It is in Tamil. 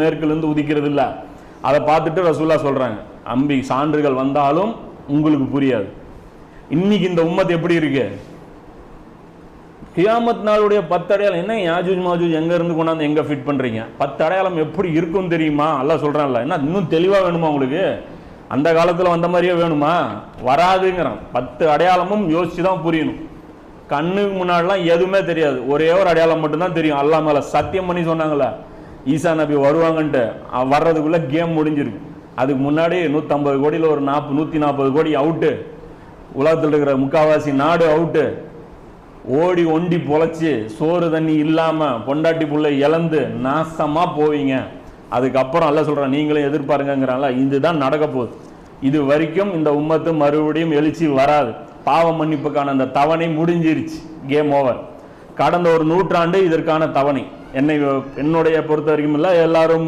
மேற்குலேருந்து உதிக்கிறது இல்ல அதை பார்த்துட்டு ரசூல்லா சொல்கிறாங்க அம்பி சான்றுகள் வந்தாலும் உங்களுக்கு புரியாது. இன்னைக்கு இந்த உம்மத் எப்படி இருக்கு? கியாமத் நாளுடைய பத்து அடையாளம் என்ன யாஜூஜ் மாஜூஜ் எங்க இருந்து கொண்டாந்து எங்க ஃபிட் பண்றீங்க? பத்து அடையாளம் எப்படி இருக்கும் தெரியுமா? எல்லாம் சொல்றான்ல. என்ன இன்னும் தெளிவா வேணுமா உங்களுக்கு? அந்த காலத்துல வந்த மாதிரியே வேணுமா? வராதுங்கிறான். பத்து அடையாளமும் யோசிச்சு தான் புரியணும். கண்ணுக்கு முன்னாடிலாம் எதுவுமே தெரியாது. ஒரே ஒரு அடையாளம் மட்டும்தான் தெரியும். அல்லாஹ் மேல சத்தியம் பண்ணி சொன்னாங்களே ஈசா நபி வருவாங்கன்ட்டு வர்றதுக்குள்ளே வர்றதுக்குள்ள கேம் முடிஞ்சிருக்கு. அதுக்கு முன்னாடி நூற்றம்பது கோடியில் ஒரு நாற்பது நூற்றி நாற்பது கோடி அவுட்டு. உலகத்தில் இருக்கிற முக்காவாசி நாடு அவுட்டு. ஓடி ஒண்டி பொழைச்சி சோறு தண்ணி இல்லாமல் பொண்டாட்டி புள்ள இழந்து நாசமாக போவீங்க. அதுக்கப்புறம் அல்ல சொல்கிறேன் நீங்களும் எதிர்பாருங்கிறாங்கள இதுதான் நடக்க போகுது. இது வரைக்கும் இந்த உம்மத்து மறுபடியும் எழுச்சி வராது. பாவ மன்னிப்புக்கான அந்த தவணை முடிஞ்சிருச்சு. கேம் ஓவர் கடந்த ஒரு நூற்றாண்டு இதற்கான தவணை. என்னை என்னுடைய பொறுத்த வரைக்கும் இல்லை எல்லாரும்